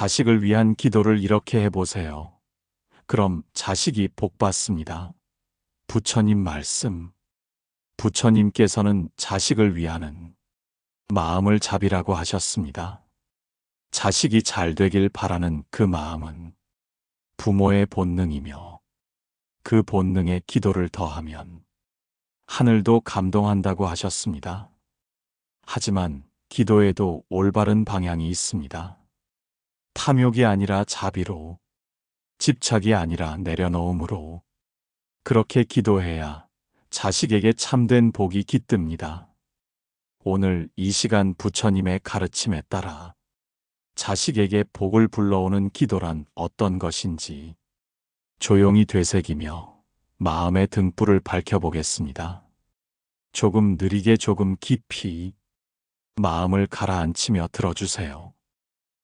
자식을 위한 기도를 이렇게 해보세요. 그럼 자식이 복 받습니다. 부처님 말씀. 부처님께서는 자식을 위하는 마음을 잡이라고 하셨습니다. 자식이 잘 되길 바라는 그 마음은 부모의 본능이며 그 본능에 기도를 더하면 하늘도 감동한다고 하셨습니다. 하지만 기도에도 올바른 방향이 있습니다. 탐욕이 아니라 자비로, 집착이 아니라 내려놓음으로 그렇게 기도해야 자식에게 참된 복이 깃듭니다. 오늘 이 시간 부처님의 가르침에 따라 자식에게 복을 불러오는 기도란 어떤 것인지 조용히 되새기며 마음의 등불을 밝혀보겠습니다. 조금 느리게 조금 깊이 마음을 가라앉히며 들어주세요.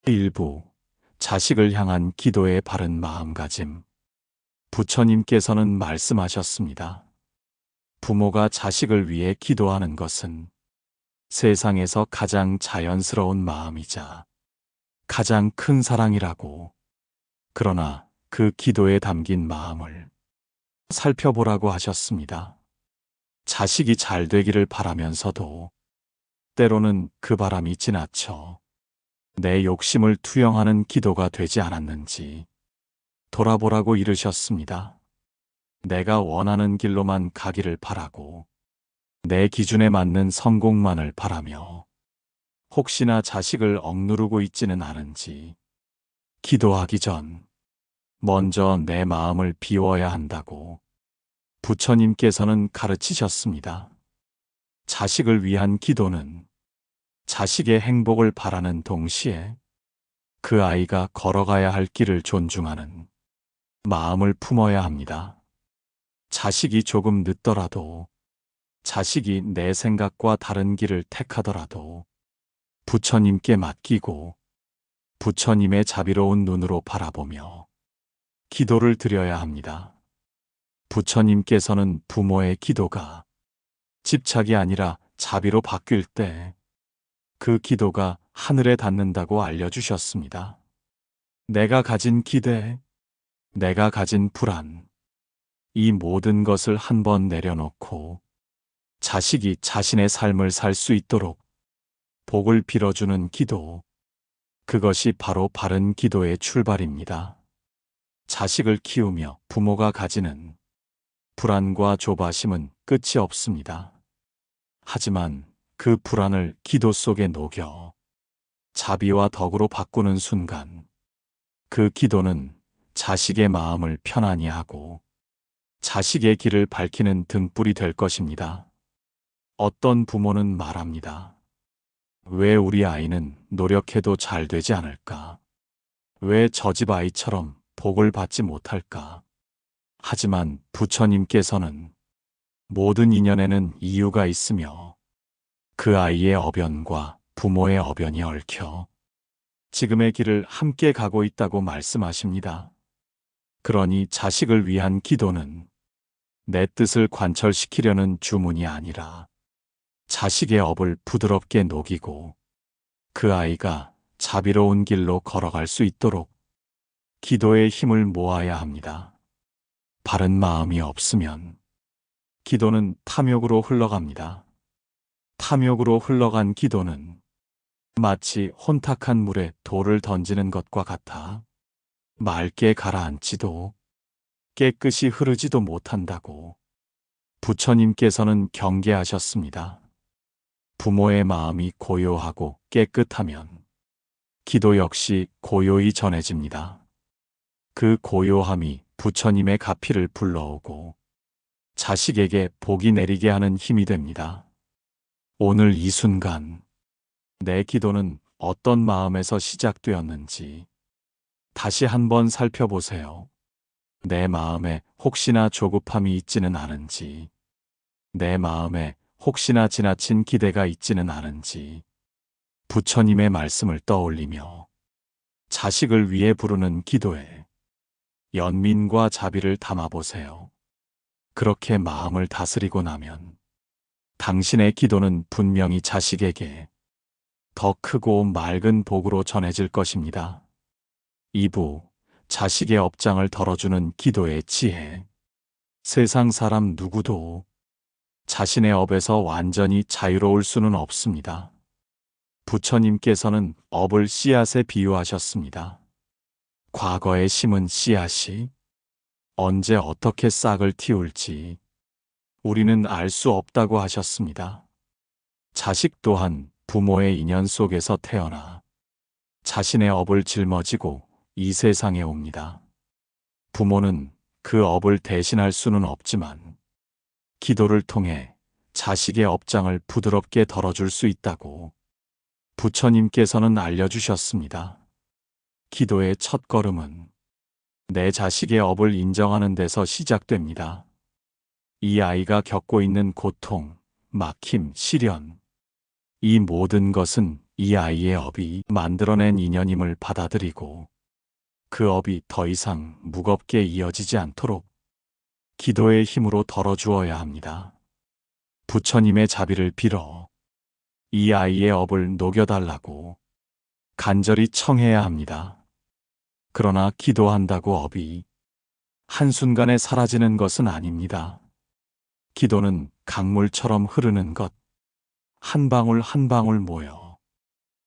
일부 자식을 향한 기도의 바른 마음가짐. 부처님께서는 말씀하셨습니다. 부모가 자식을 위해 기도하는 것은 세상에서 가장 자연스러운 마음이자 가장 큰 사랑이라고. 그러나 그 기도에 담긴 마음을 살펴보라고 하셨습니다. 자식이 잘 되기를 바라면서도 때로는 그 바람이 지나쳐 내 욕심을 투영하는 기도가 되지 않았는지 돌아보라고 이르셨습니다. 내가 원하는 길로만 가기를 바라고 내 기준에 맞는 성공만을 바라며 혹시나 자식을 억누르고 있지는 않은지 기도하기 전 먼저 내 마음을 비워야 한다고 부처님께서는 가르치셨습니다. 자식을 위한 기도는 자식의 행복을 바라는 동시에 그 아이가 걸어가야 할 길을 존중하는 마음을 품어야 합니다. 자식이 조금 늦더라도 자식이 내 생각과 다른 길을 택하더라도 부처님께 맡기고 부처님의 자비로운 눈으로 바라보며 기도를 드려야 합니다. 부처님께서는 부모의 기도가 집착이 아니라 자비로 바뀔 때 그 기도가 하늘에 닿는다고 알려주셨습니다. 내가 가진 기대, 내가 가진 불안, 이 모든 것을 한번 내려놓고 자식이 자신의 삶을 살 수 있도록 복을 빌어주는 기도, 그것이 바로 바른 기도의 출발입니다. 자식을 키우며 부모가 가지는 불안과 조바심은 끝이 없습니다. 하지만 그 불안을 기도 속에 녹여 자비와 덕으로 바꾸는 순간 그 기도는 자식의 마음을 편안히 하고 자식의 길을 밝히는 등불이 될 것입니다. 어떤 부모는 말합니다. 왜 우리 아이는 노력해도 잘 되지 않을까? 왜 저 집 아이처럼 복을 받지 못할까? 하지만 부처님께서는 모든 인연에는 이유가 있으며 그 아이의 어변과 부모의 어변이 얽혀 지금의 길을 함께 가고 있다고 말씀하십니다. 그러니 자식을 위한 기도는 내 뜻을 관철시키려는 주문이 아니라 자식의 업을 부드럽게 녹이고 그 아이가 자비로운 길로 걸어갈 수 있도록 기도의 힘을 모아야 합니다. 바른 마음이 없으면 기도는 탐욕으로 흘러갑니다. 탐욕으로 흘러간 기도는 마치 혼탁한 물에 돌을 던지는 것과 같아 맑게 가라앉지도 깨끗이 흐르지도 못한다고 부처님께서는 경계하셨습니다. 부모의 마음이 고요하고 깨끗하면 기도 역시 고요히 전해집니다. 그 고요함이 부처님의 가피를 불러오고 자식에게 복이 내리게 하는 힘이 됩니다. 오늘 이 순간 내 기도는 어떤 마음에서 시작되었는지 다시 한번 살펴보세요. 내 마음에 혹시나 조급함이 있지는 않은지, 내 마음에 혹시나 지나친 기대가 있지는 않은지, 부처님의 말씀을 떠올리며 자식을 위해 부르는 기도에 연민과 자비를 담아보세요. 그렇게 마음을 다스리고 나면 당신의 기도는 분명히 자식에게 더 크고 맑은 복으로 전해질 것입니다. 2부 자식의 업장을 덜어주는 기도의 지혜. 세상 사람 누구도 자신의 업에서 완전히 자유로울 수는 없습니다. 부처님께서는 업을 씨앗에 비유하셨습니다. 과거에 심은 씨앗이 언제 어떻게 싹을 틔울지 우리는 알 수 없다고 하셨습니다. 자식 또한 부모의 인연 속에서 태어나 자신의 업을 짊어지고 이 세상에 옵니다. 부모는 그 업을 대신할 수는 없지만 기도를 통해 자식의 업장을 부드럽게 덜어줄 수 있다고 부처님께서는 알려주셨습니다. 기도의 첫 걸음은 내 자식의 업을 인정하는 데서 시작됩니다. 이 아이가 겪고 있는 고통, 막힘, 시련, 이 모든 것은 이 아이의 업이 만들어낸 인연임을 받아들이고 그 업이 더 이상 무겁게 이어지지 않도록 기도의 힘으로 덜어주어야 합니다. 부처님의 자비를 빌어 이 아이의 업을 녹여달라고 간절히 청해야 합니다. 그러나 기도한다고 업이 한순간에 사라지는 것은 아닙니다. 기도는 강물처럼 흐르는 것, 한 방울 한 방울 모여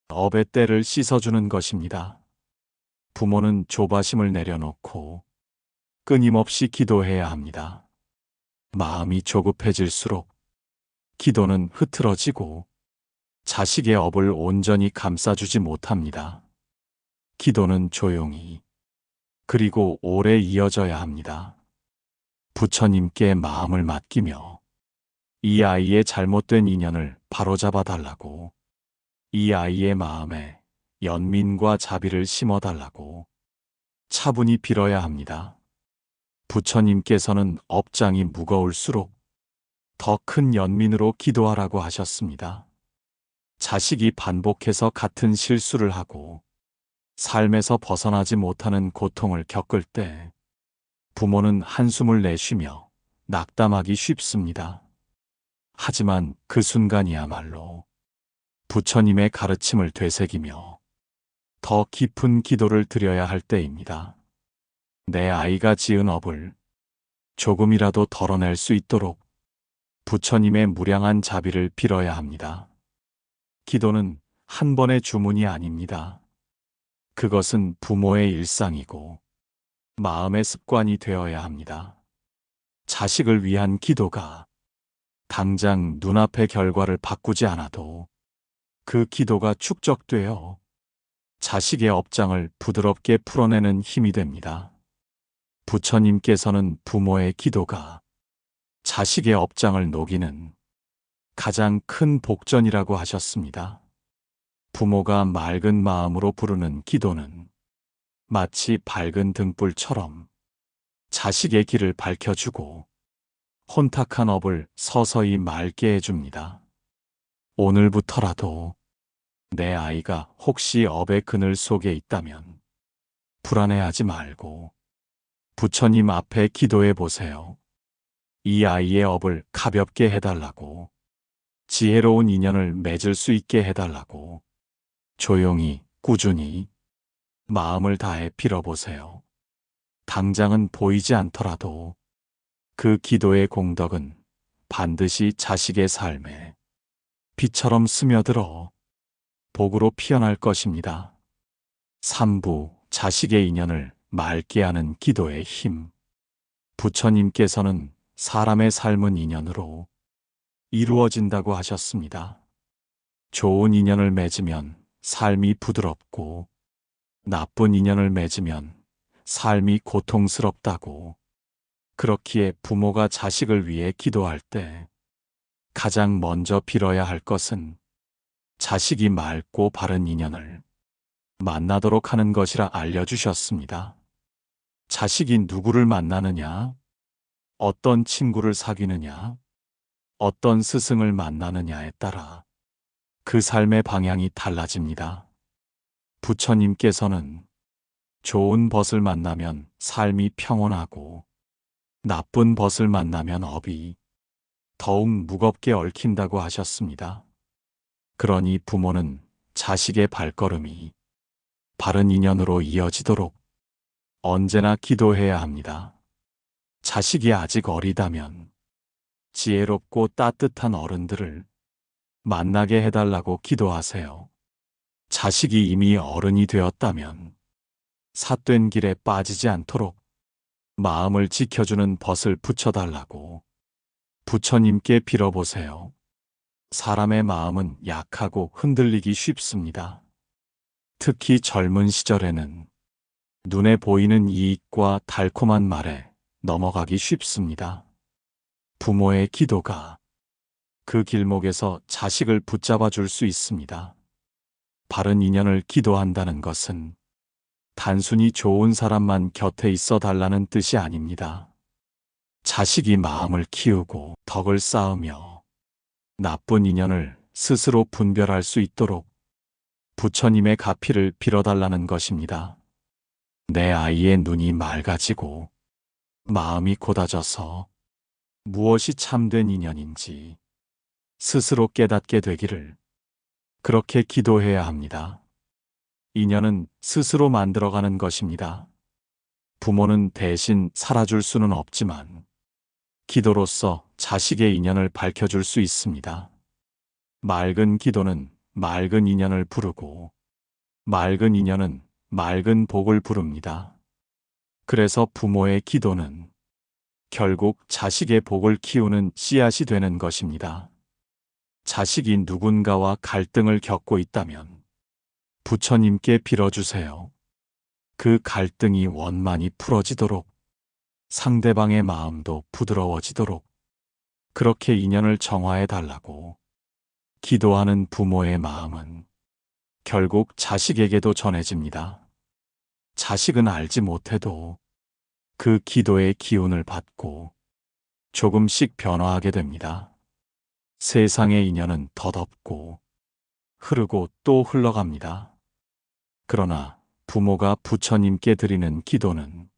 업의 때를 씻어주는 것입니다. 부모는 조바심을 내려놓고 끊임없이 기도해야 합니다. 마음이 조급해질수록 기도는 흐트러지고 자식의 업을 온전히 감싸주지 못합니다. 기도는 조용히 그리고 오래 이어져야 합니다. 부처님께 마음을 맡기며 이 아이의 잘못된 인연을 바로잡아 달라고 이 아이의 마음에 연민과 자비를 심어 달라고 차분히 빌어야 합니다. 부처님께서는 업장이 무거울수록 더 큰 연민으로 기도하라고 하셨습니다. 자식이 반복해서 같은 실수를 하고 삶에서 벗어나지 못하는 고통을 겪을 때 부모는 한숨을 내쉬며 낙담하기 쉽습니다. 하지만 그 순간이야말로 부처님의 가르침을 되새기며 더 깊은 기도를 드려야 할 때입니다. 내 아이가 지은 업을 조금이라도 덜어낼 수 있도록 부처님의 무량한 자비를 빌어야 합니다. 기도는 한 번의 주문이 아닙니다. 그것은 부모의 일상이고 마음의 습관이 되어야 합니다. 자식을 위한 기도가 당장 눈앞의 결과를 바꾸지 않아도 그 기도가 축적되어 자식의 업장을 부드럽게 풀어내는 힘이 됩니다. 부처님께서는 부모의 기도가 자식의 업장을 녹이는 가장 큰 복전이라고 하셨습니다. 부모가 맑은 마음으로 부르는 기도는 마치 밝은 등불처럼 자식의 길을 밝혀주고 혼탁한 업을 서서히 맑게 해줍니다. 오늘부터라도 내 아이가 혹시 업의 그늘 속에 있다면 불안해하지 말고 부처님 앞에 기도해 보세요. 이 아이의 업을 가볍게 해달라고 지혜로운 인연을 맺을 수 있게 해달라고 조용히 꾸준히 마음을 다해 빌어보세요. 당장은 보이지 않더라도 그 기도의 공덕은 반드시 자식의 삶에 빛처럼 스며들어 복으로 피어날 것입니다. 3부 자식의 인연을 맑게 하는 기도의 힘. 부처님께서는 사람의 삶은 인연으로 이루어진다고 하셨습니다. 좋은 인연을 맺으면 삶이 부드럽고 나쁜 인연을 맺으면 삶이 고통스럽다고. 그렇기에 부모가 자식을 위해 기도할 때 가장 먼저 빌어야 할 것은 자식이 맑고 바른 인연을 만나도록 하는 것이라 알려주셨습니다. 자식이 누구를 만나느냐, 어떤 친구를 사귀느냐, 어떤 스승을 만나느냐에 따라 그 삶의 방향이 달라집니다. 부처님께서는 좋은 벗을 만나면 삶이 평온하고 나쁜 벗을 만나면 업이 더욱 무겁게 얽힌다고 하셨습니다. 그러니 부모는 자식의 발걸음이 바른 인연으로 이어지도록 언제나 기도해야 합니다. 자식이 아직 어리다면 지혜롭고 따뜻한 어른들을 만나게 해달라고 기도하세요. 자식이 이미 어른이 되었다면 삿된 길에 빠지지 않도록 마음을 지켜주는 벗을 붙여달라고 부처님께 빌어보세요. 사람의 마음은 약하고 흔들리기 쉽습니다. 특히 젊은 시절에는 눈에 보이는 이익과 달콤한 말에 넘어가기 쉽습니다. 부모의 기도가 그 길목에서 자식을 붙잡아 줄 수 있습니다. 바른 인연을 기도한다는 것은 단순히 좋은 사람만 곁에 있어 달라는 뜻이 아닙니다. 자식이 마음을 키우고 덕을 쌓으며 나쁜 인연을 스스로 분별할 수 있도록 부처님의 가피를 빌어달라는 것입니다. 내 아이의 눈이 맑아지고 마음이 고다져서 무엇이 참된 인연인지 스스로 깨닫게 되기를 그렇게 기도해야 합니다. 인연은 스스로 만들어가는 것입니다. 부모는 대신 살아줄 수는 없지만 기도로서 자식의 인연을 밝혀줄 수 있습니다. 맑은 기도는 맑은 인연을 부르고 맑은 인연은 맑은 복을 부릅니다. 그래서 부모의 기도는 결국 자식의 복을 키우는 씨앗이 되는 것입니다. 자식이 누군가와 갈등을 겪고 있다면 부처님께 빌어주세요. 그 갈등이 원만히 풀어지도록 상대방의 마음도 부드러워지도록 그렇게 인연을 정화해 달라고 기도하는 부모의 마음은 결국 자식에게도 전해집니다. 자식은 알지 못해도 그 기도의 기운을 받고 조금씩 변화하게 됩니다. 세상의 인연은 덧없고 흐르고 또 흘러갑니다. 그러나 부모가 부처님께 드리는 기도는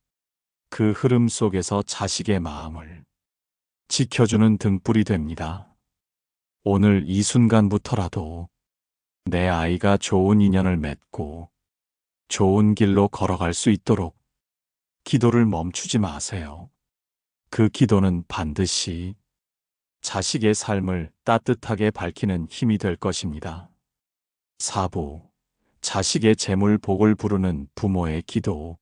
그 흐름 속에서 자식의 마음을 지켜주는 등불이 됩니다. 오늘 이 순간부터라도 내 아이가 좋은 인연을 맺고 좋은 길로 걸어갈 수 있도록 기도를 멈추지 마세요. 그 기도는 반드시 자식의 삶을 따뜻하게 밝히는 힘이 될 것입니다. 사부, 자식의 재물 복을 부르는 부모의 기도.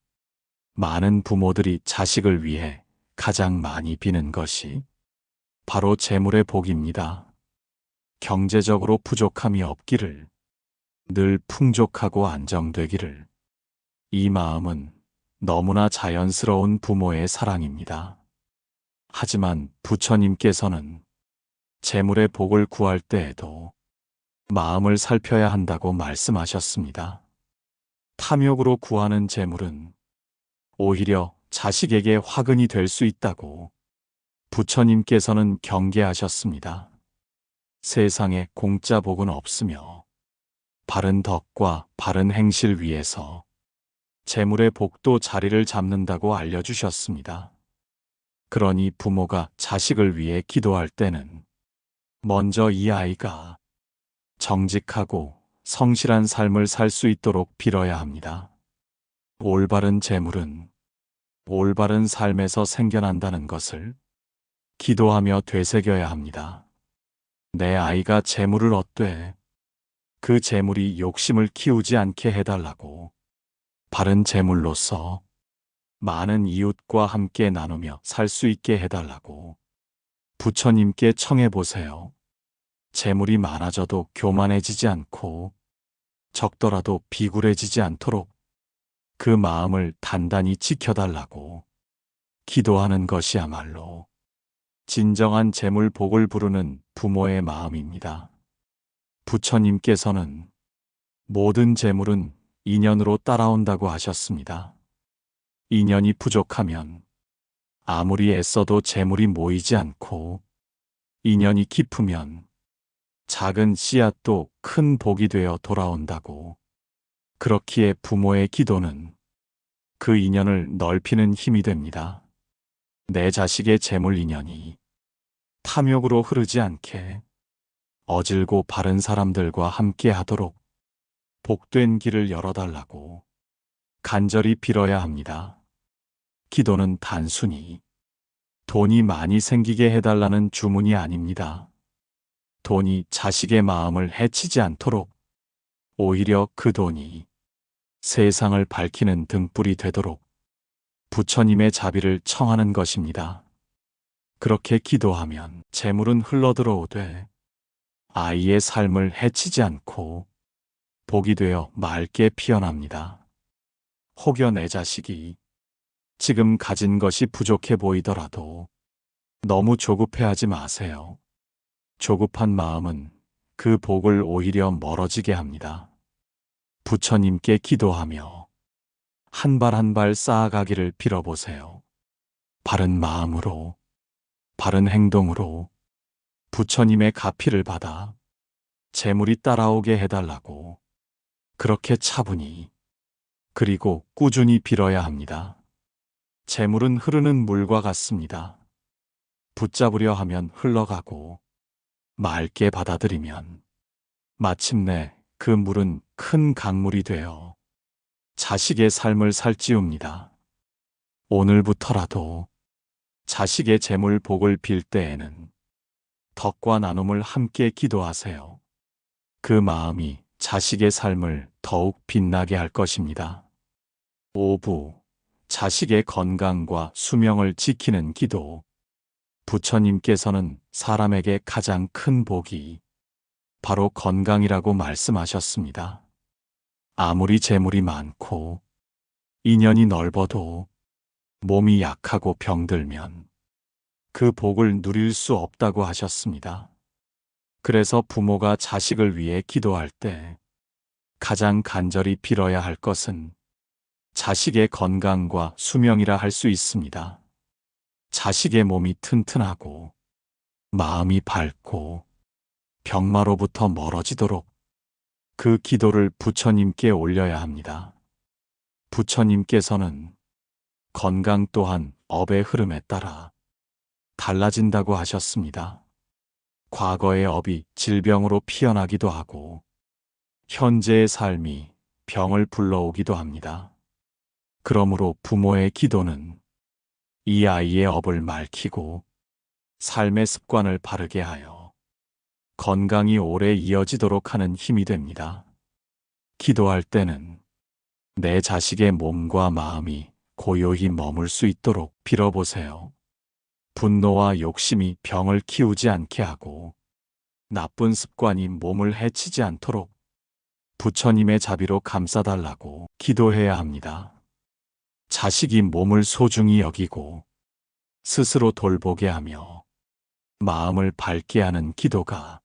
많은 부모들이 자식을 위해 가장 많이 비는 것이 바로 재물의 복입니다. 경제적으로 부족함이 없기를, 늘 풍족하고 안정되기를. 이 마음은 너무나 자연스러운 부모의 사랑입니다. 하지만 부처님께서는 재물의 복을 구할 때에도 마음을 살펴야 한다고 말씀하셨습니다. 탐욕으로 구하는 재물은 오히려 자식에게 화근이 될 수 있다고 부처님께서는 경계하셨습니다. 세상에 공짜 복은 없으며 바른 덕과 바른 행실 위에서 재물의 복도 자리를 잡는다고 알려주셨습니다. 그러니 부모가 자식을 위해 기도할 때는 먼저 이 아이가 정직하고 성실한 삶을 살 수 있도록 빌어야 합니다. 올바른 재물은 올바른 삶에서 생겨난다는 것을 기도하며 되새겨야 합니다. 내 아이가 재물을 얻되 그 재물이 욕심을 키우지 않게 해달라고 바른 재물로서 많은 이웃과 함께 나누며 살 수 있게 해달라고 부처님께 청해 보세요. 재물이 많아져도 교만해지지 않고 적더라도 비굴해지지 않도록 그 마음을 단단히 지켜달라고 기도하는 것이야말로 진정한 재물 복을 부르는 부모의 마음입니다. 부처님께서는 모든 재물은 인연으로 따라온다고 하셨습니다. 인연이 부족하면 아무리 애써도 재물이 모이지 않고 인연이 깊으면 작은 씨앗도 큰 복이 되어 돌아온다고. 그렇기에 부모의 기도는 그 인연을 넓히는 힘이 됩니다. 내 자식의 재물 인연이 탐욕으로 흐르지 않게 어질고 바른 사람들과 함께 하도록 복된 길을 열어달라고 간절히 빌어야 합니다. 기도는 단순히 돈이 많이 생기게 해달라는 주문이 아닙니다. 돈이 자식의 마음을 해치지 않도록 오히려 그 돈이 세상을 밝히는 등불이 되도록 부처님의 자비를 청하는 것입니다. 그렇게 기도하면 재물은 흘러들어오되 아이의 삶을 해치지 않고 복이 되어 맑게 피어납니다. 혹여 내 자식이 지금 가진 것이 부족해 보이더라도 너무 조급해하지 마세요. 조급한 마음은 그 복을 오히려 멀어지게 합니다. 부처님께 기도하며 한 발 한 발 쌓아가기를 빌어보세요. 바른 마음으로, 바른 행동으로 부처님의 가피를 받아 재물이 따라오게 해달라고 그렇게 차분히 그리고 꾸준히 빌어야 합니다. 재물은 흐르는 물과 같습니다. 붙잡으려 하면 흘러가고 맑게 받아들이면 마침내 그 물은 큰 강물이 되어 자식의 삶을 살찌웁니다. 오늘부터라도 자식의 재물 복을 빌 때에는 덕과 나눔을 함께 기도하세요. 그 마음이 자식의 삶을 더욱 빛나게 할 것입니다. 5부 자식의 건강과 수명을 지키는 기도 부처님께서는 사람에게 가장 큰 복이 바로 건강이라고 말씀하셨습니다. 아무리 재물이 많고 인연이 넓어도 몸이 약하고 병들면 그 복을 누릴 수 없다고 하셨습니다. 그래서 부모가 자식을 위해 기도할 때 가장 간절히 빌어야 할 것은 자식의 건강과 수명이라 할 수 있습니다. 자식의 몸이 튼튼하고 마음이 밝고 병마로부터 멀어지도록 그 기도를 부처님께 올려야 합니다. 부처님께서는 건강 또한 업의 흐름에 따라 달라진다고 하셨습니다. 과거의 업이 질병으로 피어나기도 하고 현재의 삶이 병을 불러오기도 합니다. 그러므로 부모의 기도는 이 아이의 업을 맑히고 삶의 습관을 바르게 하여 건강이 오래 이어지도록 하는 힘이 됩니다. 기도할 때는 내 자식의 몸과 마음이 고요히 머물 수 있도록 빌어보세요. 분노와 욕심이 병을 키우지 않게 하고 나쁜 습관이 몸을 해치지 않도록 부처님의 자비로 감싸달라고 기도해야 합니다. 자식이 몸을 소중히 여기고 스스로 돌보게 하며 마음을 밝게 하는 기도가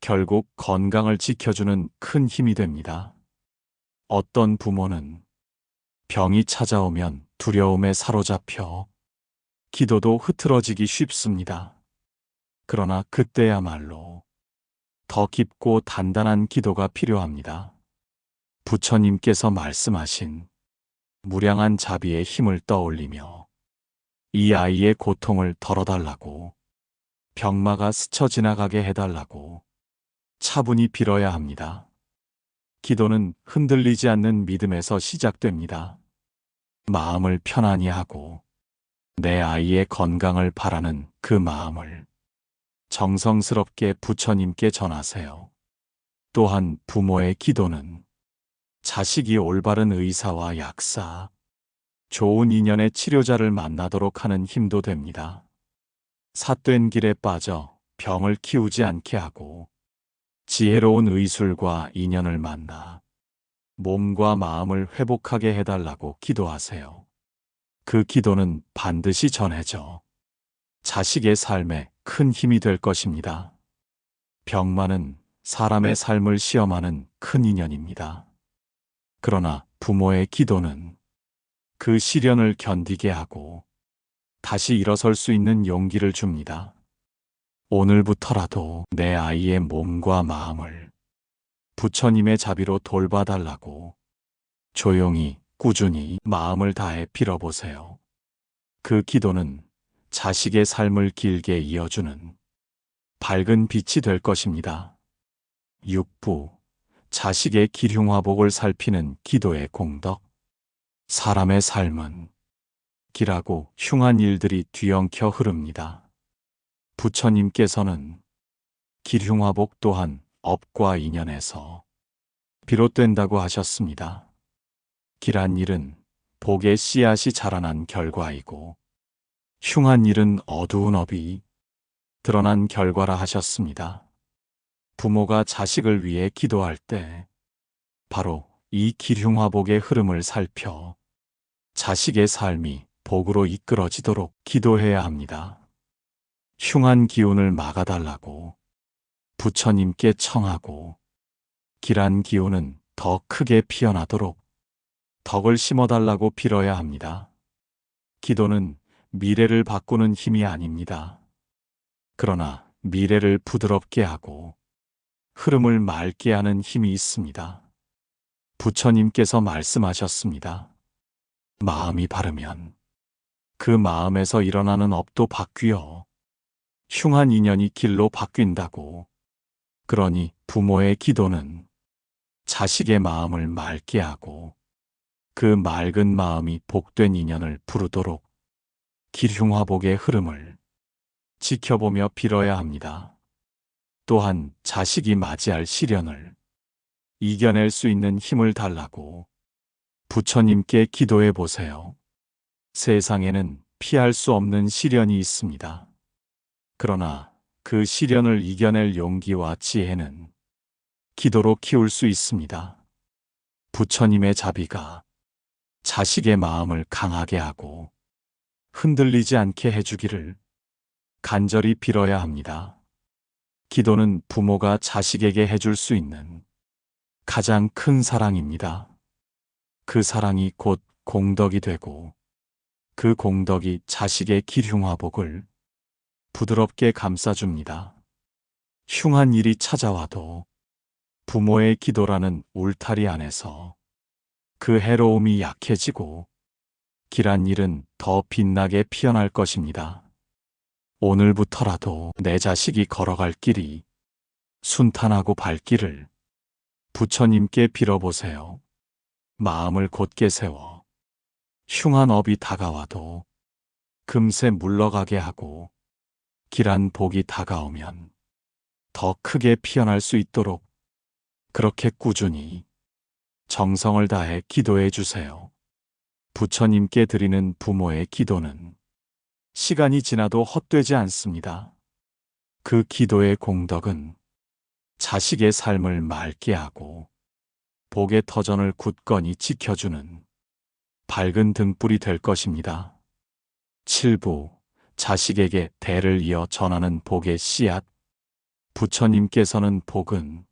결국 건강을 지켜주는 큰 힘이 됩니다. 어떤 부모는 병이 찾아오면 두려움에 사로잡혀 기도도 흐트러지기 쉽습니다. 그러나 그때야말로 더 깊고 단단한 기도가 필요합니다. 부처님께서 말씀하신 무량한 자비의 힘을 떠올리며 이 아이의 고통을 덜어달라고 병마가 스쳐 지나가게 해달라고 차분히 빌어야 합니다. 기도는 흔들리지 않는 믿음에서 시작됩니다. 마음을 편안히 하고 내 아이의 건강을 바라는 그 마음을 정성스럽게 부처님께 전하세요. 또한 부모의 기도는 자식이 올바른 의사와 약사, 좋은 인연의 치료자를 만나도록 하는 힘도 됩니다. 삿된 길에 빠져 병을 키우지 않게 하고 지혜로운 의술과 인연을 만나 몸과 마음을 회복하게 해달라고 기도하세요. 그 기도는 반드시 전해져 자식의 삶에 큰 힘이 될 것입니다. 병만은 사람의 삶을 시험하는 큰 인연입니다. 그러나 부모의 기도는 그 시련을 견디게 하고 다시 일어설 수 있는 용기를 줍니다. 오늘부터라도 내 아이의 몸과 마음을 부처님의 자비로 돌봐달라고 조용히 꾸준히 마음을 다해 빌어보세요. 그 기도는 자식의 삶을 길게 이어주는 밝은 빛이 될 것입니다. 6부 자식의 기흉화복을 살피는 기도의 공덕 사람의 삶은 길하고 흉한 일들이 뒤엉켜 흐릅니다. 부처님께서는 길흉화복 또한 업과 인연에서 비롯된다고 하셨습니다. 길한 일은 복의 씨앗이 자라난 결과이고 흉한 일은 어두운 업이 드러난 결과라 하셨습니다. 부모가 자식을 위해 기도할 때 바로 이 길흉화복의 흐름을 살펴 자식의 삶이 복으로 이끌어지도록 기도해야 합니다. 흉한 기운을 막아달라고 부처님께 청하고 길한 기운은 더 크게 피어나도록 덕을 심어달라고 빌어야 합니다. 기도는 미래를 바꾸는 힘이 아닙니다. 그러나 미래를 부드럽게 하고 흐름을 맑게 하는 힘이 있습니다. 부처님께서 말씀하셨습니다. 마음이 바르면 그 마음에서 일어나는 업도 바뀌어 흉한 인연이 길로 바뀐다고. 그러니 부모의 기도는 자식의 마음을 맑게 하고 그 맑은 마음이 복된 인연을 부르도록 길흉화복의 흐름을 지켜보며 빌어야 합니다. 또한 자식이 맞이할 시련을 이겨낼 수 있는 힘을 달라고 부처님께 기도해 보세요. 세상에는 피할 수 없는 시련이 있습니다. 그러나 그 시련을 이겨낼 용기와 지혜는 기도로 키울 수 있습니다. 부처님의 자비가 자식의 마음을 강하게 하고 흔들리지 않게 해주기를 간절히 빌어야 합니다. 기도는 부모가 자식에게 해줄 수 있는 가장 큰 사랑입니다. 그 사랑이 곧 공덕이 되고 그 공덕이 자식의 길흉화복을 부드럽게 감싸줍니다. 흉한 일이 찾아와도 부모의 기도라는 울타리 안에서 그 해로움이 약해지고 길한 일은 더 빛나게 피어날 것입니다. 오늘부터라도 내 자식이 걸어갈 길이 순탄하고 밝기를 부처님께 빌어보세요. 마음을 곧게 세워 흉한 업이 다가와도 금세 물러가게 하고 길한 복이 다가오면 더 크게 피어날 수 있도록 그렇게 꾸준히 정성을 다해 기도해 주세요. 부처님께 드리는 부모의 기도는 시간이 지나도 헛되지 않습니다. 그 기도의 공덕은 자식의 삶을 맑게 하고 복의 터전을 굳건히 지켜주는 밝은 등불이 될 것입니다. 7부 자식에게 대를 이어 전하는 복의 씨앗 부처님께서는 복은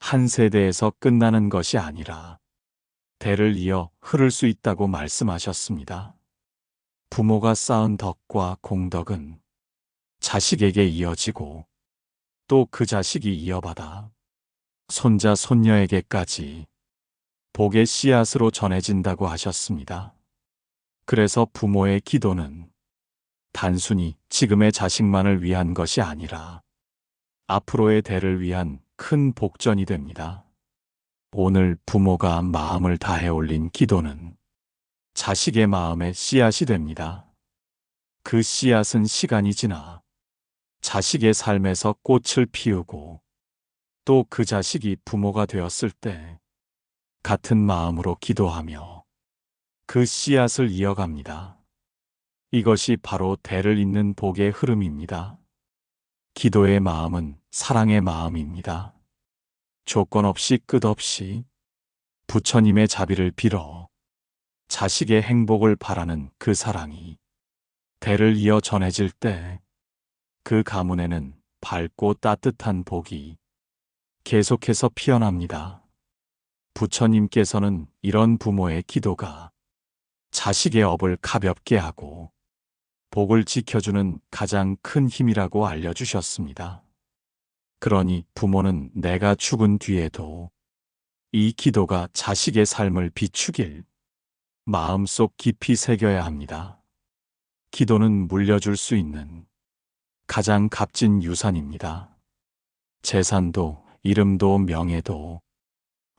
한 세대에서 끝나는 것이 아니라 대를 이어 흐를 수 있다고 말씀하셨습니다. 부모가 쌓은 덕과 공덕은 자식에게 이어지고 또 그 자식이 이어받아 손자 손녀에게까지 복의 씨앗으로 전해진다고 하셨습니다. 그래서 부모의 기도는 단순히 지금의 자식만을 위한 것이 아니라 앞으로의 대를 위한 큰 복전이 됩니다. 오늘 부모가 마음을 다해 올린 기도는 자식의 마음의 씨앗이 됩니다. 그 씨앗은 시간이 지나 자식의 삶에서 꽃을 피우고 또 그 자식이 부모가 되었을 때 같은 마음으로 기도하며 그 씨앗을 이어갑니다. 이것이 바로 대를 잇는 복의 흐름입니다. 기도의 마음은 사랑의 마음입니다. 조건 없이 끝없이 부처님의 자비를 빌어 자식의 행복을 바라는 그 사랑이 대를 이어 전해질 때 그 가문에는 밝고 따뜻한 복이 계속해서 피어납니다. 부처님께서는 이런 부모의 기도가 자식의 업을 가볍게 하고 복을 지켜주는 가장 큰 힘이라고 알려주셨습니다. 그러니 부모는 내가 죽은 뒤에도 이 기도가 자식의 삶을 비추길 마음속 깊이 새겨야 합니다. 기도는 물려줄 수 있는 가장 값진 유산입니다. 재산도 이름도 명예도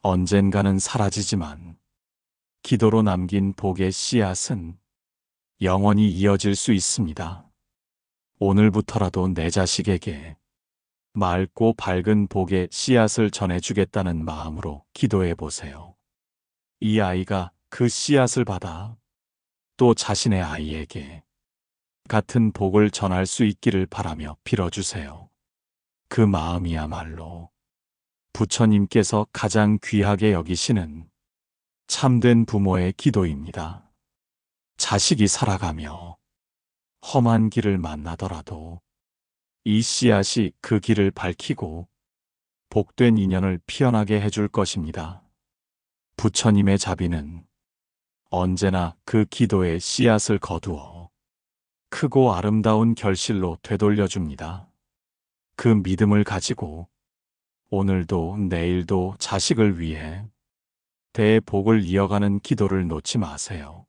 언젠가는 사라지지만 기도로 남긴 복의 씨앗은 영원히 이어질 수 있습니다. 오늘부터라도 내 자식에게 맑고 밝은 복의 씨앗을 전해주겠다는 마음으로 기도해 보세요. 이 아이가 그 씨앗을 받아 또 자신의 아이에게 같은 복을 전할 수 있기를 바라며 빌어주세요. 그 마음이야말로 부처님께서 가장 귀하게 여기시는 참된 부모의 기도입니다. 자식이 살아가며 험한 길을 만나더라도 이 씨앗이 그 길을 밝히고 복된 인연을 피어나게 해줄 것입니다. 부처님의 자비는 언제나 그 기도의 씨앗을 거두어 크고 아름다운 결실로 되돌려줍니다. 그 믿음을 가지고 오늘도 내일도 자식을 위해 대복을 이어가는 기도를 놓지 마세요.